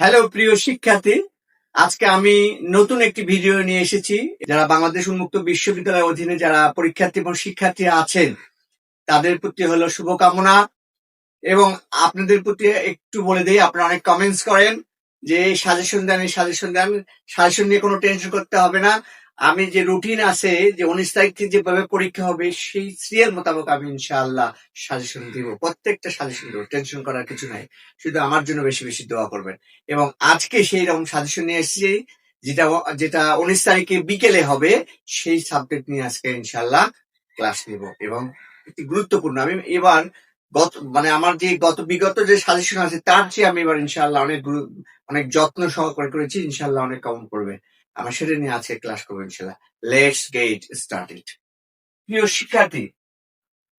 Hello, প্রিয় শিক্ষার্থী। আজকে আমি নতুন একটি ভিডিও নিয়ে এসেছি। যারা বাংলাদেশ উন্মুক্ত বিশ্ববিদ্যালয়ের অধীনে যারা পরীক্ষার্থী এবং শিক্ষার্থী আছেন, তাদের প্রতি হলো শুভকামনা। এবং আপনাদের প্রতি একটু বলে দিই, আপনারা অনেক কমেন্টস করেন যে সাজেশন দেন সাজেশন দেন। সাজেশন নিয়ে কোনো টেনশন করতে হবে না। আমি যে রুটিন আছে যে উনিশ তারিখ থেকে যেভাবে পরীক্ষা হবে সেই সিরিয়াল মোতাবেক আমি ইনশাআল্লাহ সাজেশন দিব। প্রত্যেকটা সাজেশন দেবো টেনশন করার কিছু নাই। শুধু আমার জন্য বেশি বেশি দোয়া করবেন। এবং আজকে সেই রকম সাজেশন নিয়ে এসেছি যেটা যেটা উনিশ তারিখে বিকেলে হবে সেই সাবজেক্ট নিয়ে আজকে ইনশাল্লাহ ক্লাস নিব। এবং একটি গুরুত্বপূর্ণ আমি এবার গত মানে আমার যে গত বিগত যে সাজেশন আছে, তার চেয়ে আমি এবার ইনশাল্লাহ অনেক অনেক যত্ন সহকারে করেছি ইনশাল্লাহ অনেক কম করবে। আমার সেটা নিয়ে আজকে ক্লাস করব ইনশাল্লাহ লেটস গেট স্টার্টেড প্রিয় শিক্ষার্থী,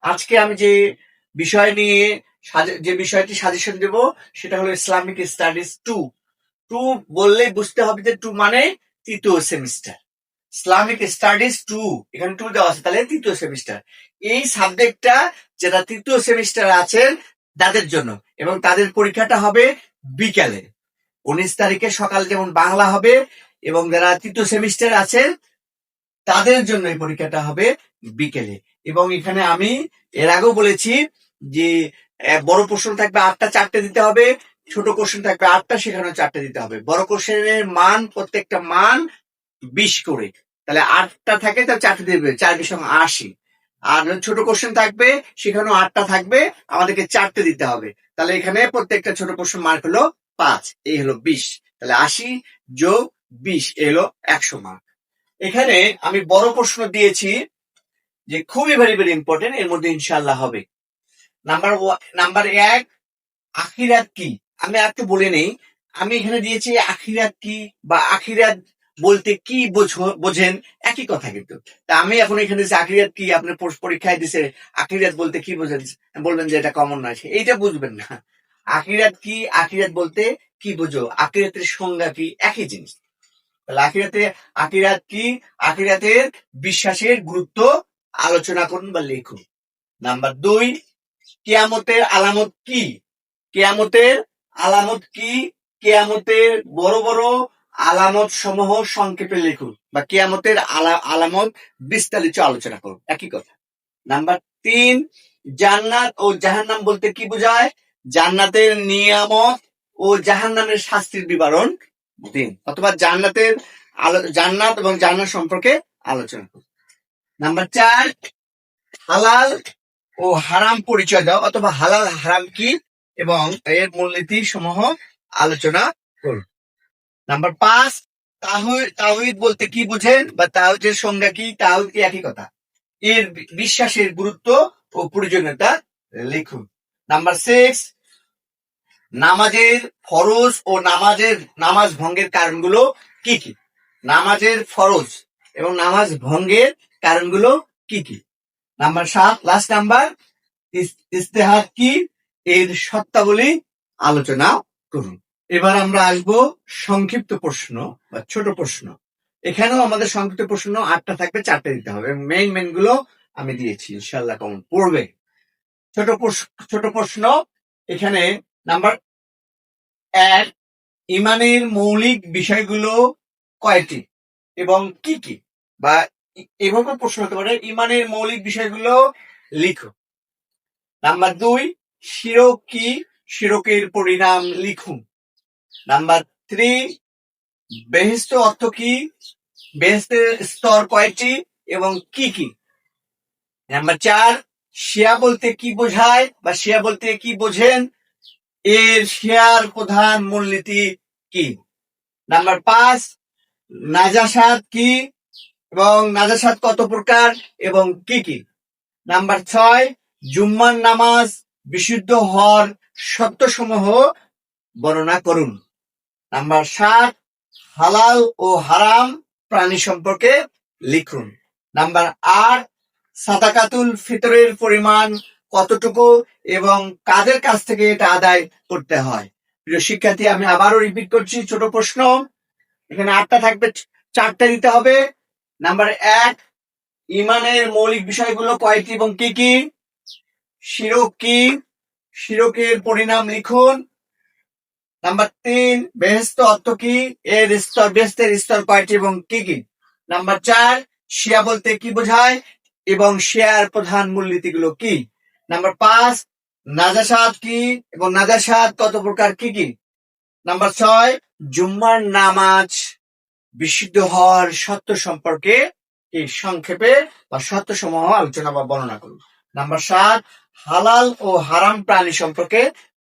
আজকে আমি যে বিষয় নিয়ে যে বিষয়টি সাজেশন দেব, সেটা হলো ইসলামিক স্টাডিজ টু টু বললেই বুঝতে হবে যে টু মানে তৃতীয় সেমিস্টার ইসলামিক স্টাডিজ টু এখানে টু দেওয়া আছে, তাহলে তৃতীয় সেমিস্টার এই সাবজেক্টটা যারা তৃতীয় সেমিস্টার আছেন, তাদের জন্য। এবং তাদের পরীক্ষাটা হবে বিকালে। উনিশ তারিখে সকাল যেমন বাংলা হবে, এবং যারা তৃতীয় সেমিস্টার আছেন, তাদের জন্য এই পরীক্ষাটা হবে বিকেলে। এবং এখানে আমি এর আগেও বলেছি যে বড় প্রশ্ন থাকবে আটটা, চারটে দিতে হবে, ছোট কোশ্চেন থাকবে আটটা, সেখানেও চারটে দিতে হবে। বড় কোশ্চেনের মান, প্রত্যেকটা মান বিশ করে। তাহলে আটটা থাকে, তাহলে চারটে দেবে চার বিশ আশি। আর ছোট কোশ্চেন থাকবে, সেখানেও আটটা থাকবে, আমাদেরকে চারটে দিতে হবে। তাহলে এখানে প্রত্যেকটা ছোট কোশ্চেন মার্ক হলো পাঁচ, এই হলো বিশ। তাহলে আশি যোগ বিশ এ হলো একশো মার্ক এখানে আমি বড় প্রশ্ন দিয়েছি যে খুবই ভেরি ভেরি ইম্পর্টেন্ট এর মধ্যে ইনশাল্লাহ হবে। নাম্বার নাম্বার এক, আখিরাত কি? আমি আর একটু বলে নেই। আমি এখানে দিয়েছি আখিরাত কি বা আখিরাত বলতে কি বোঝো- বোঝেন? একই কথা কিন্তু। তা আমি এখন এখানে আখিরাত কি আপনার পর- পরীক্ষায় দিছে আখিরাত বলতে কি বোঝেন বলবেন যে এটা কমন নয়। এইটা বুঝবেন না। আখিরাত কি আখিরাত বলতে কি বোঝো? আখিরাতের সংজ্ঞা কি? একই জিনিস। তাহলে আখিরাতে আখিরাত কি? আখিরাতের বিশ্বাসের গুরুত্ব আলোচনা করুন বা লিখুন। নাম্বার দুই, কেয়ামতের আলামত কি? কেয়ামতের আলামত কি? কেয়ামতের বড় বড় আলামত সমূহ সংক্ষেপে লিখুন বা কেয়ামতের আলা- আলামত বিস্তারিত আলোচনা করুন। একই কথা। নাম্বার তিন, জান্নাত ও জাহান্নাম বলতে কি বোঝায়? জান্নাতের নিয়ামত ও জাহান্নামের শাস্তির বিবরণ দিন। অথবা জান্নাতের জান্নাত এবং জান্নাত সম্পর্কে আলোচনা করুন। নাম্বার চার, হালাল ও হারাম পরিচয় দাও অথবা হালাল হারাম কি? এবং এর মূলনীতি সমূহ আলোচনা করুন। নাম্বার পাঁচ তাহিদ বলতে কি বুঝেন বা তাহিদের সংজ্ঞা কি? তাহিদ কি একই কথা? এর বিশ্বাসের গুরুত্ব ও প্রয়োজনীয়তা লিখুন। নাম্বার সিক্স নামাজের ফরজ ও নামাজের, নামাজ ভঙ্গের কারণগুলো কি কি? নামাজের ফরজ এবং নামাজ ভঙ্গের কারণগুলো কি কি? নাম্বার সাত লাস্ট নাম্বার ইস্তেহার কি? এর সত্তাবলী আলোচনা করুন। এবার আমরা আসব সংক্ষিপ্ত প্রশ্ন বা ছোট প্রশ্ন। এখানেও আমাদের সংক্ষিপ্ত প্রশ্ন আটটা থাকবে, চারটে দিতে হবে। মেইন মেইনগুলো আমি দিয়েছি ইনশাল্লাহ কেমন পড়বে। ছোট ছোট প্রশ্ন, এখানে নাম্বার এক, ইমানের মৌলিক বিষয়গুলো কয়টি এবং কি কি? বা এভাবে প্রশ্ন হতে পারে, ইমানের মৌলিক বিষয়গুলো লিখো। নাম্বার দুই, শিরক কি? শিরকের পরিণাম লিখুন। নাম্বার থ্রি বেহেস্ত অর্থ কি? বেহেস্তের স্তর কয়টি এবং কি কি? নাম্বার চার, শিয়া বলতে কি বোঝায় বা শিয়া বলতে কি বোঝেন? এর শিয়ার প্রধান মূলনীতি কি? নাম্বার পাঁচ, নাজাসাত কি এবং নাজাসাত কত প্রকার এবং কি কি? নাম্বার ছয়, জুম্মার নামাজ বিশুদ্ধ হওয়ার সত্যসমূহ বর্ণনা করুন। নাম্বার সাত, হালাল ও হারাম প্রাণী সম্পর্কে লিখুন। নাম্বার আট, সাদাকাতুল ফিতরের পরিমাণ কতটুকু এবং কাদের কাছ থেকে এটা আদায় করতে হয়? প্রিয় শিক্ষার্থী, আমি আবারও রিপিট করছি, ছোট প্রশ্ন। এখানে আটটা থাকবে, চারটা দিতে হবে। নাম্বার এক, ইমানের মৌলিক বিষয়গুলো কয়টি এবং কি কি? শিরক কি? শিরকের পরিণাম লিখুন। নাম্বার তিন বেহেস্ত অর্থ কি? এর স্তর বেহেস্তের স্তর কয়টি এবং কি কি? নাম্বার চার শিয়া বলতে কি বোঝায়? এবং শিয়ার প্রধান মূলনীতিগুলো কি? নাম্বার পাঁচ নাজাসাত কি? এবং নাজাসাত কত প্রকার কি কি? নাম্বার ছয়, জুম্মার নামাজ বিশুদ্ধ হওয়ার সত্য সম্পর্কে এই সংক্ষেপে বা সত্য সমূহ আলোচনা বা বর্ণনা করুন। নাম্বার সাত, হালাল ও হারাম প্রাণী সম্পর্কে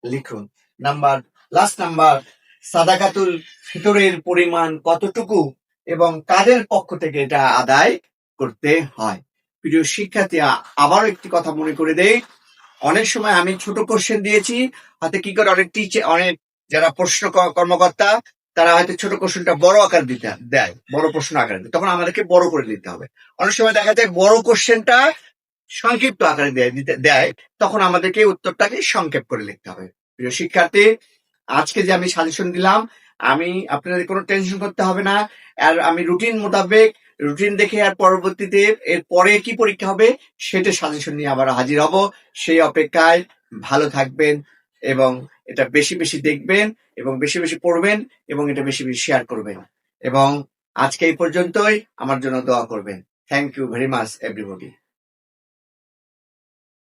লিখুন। নাম্বার লাস্ট নাম্বার সাদাকাতুল ফিতরের পরিমাণ কতটুকু এবং কাদের পক্ষ থেকে এটা আদায় করতে হয়? প্রিয় শিক্ষার্থী, আবারও একটি কথা মনে করে দেই। অনেক সময় আমি ছোট কোশ্চেন দিয়েছি হাতে কি করে অনেক টিচার অনেক যারা প্রশ্ন কর্মকর্তা, তারা হয়তো ছোট কোশ্চেনটা বড় আকার দিতে, দেয়, বড় প্রশ্ন আকারে দেয়। তখন আমাদেরকে বড় করে দিতে হবে। অনেক সময় দেখা যায় বড় কোশ্চেনটা সংক্ষিপ্ত আকারে দেয় দেয়, তখন আমাদেরকে উত্তরটাকে সংক্ষেপ করে লিখতে হবে। প্রিয় শিক্ষার্থী আজকে যে আমি সাজেশন দিলাম, আমি আপনাদের কোনো টেনশন করতে হবে না। আর আমি রুটিন মোতাবেক রুটিন দেখে আর পরবর্তীতে এর পরে কি পরীক্ষা হবে, সেটা সাজেশন নিয়ে আবার হাজির হব। সেই অপেক্ষায় ভালো থাকবেন এবং এটা বেশি বেশি দেখবেন এবং বেশি বেশি পড়বেন এবং এটা বেশি বেশি শেয়ার করবেন। এবং আজকে এই পর্যন্তই। আমার জন্য দোয়া করবেন। Thank you very much everybody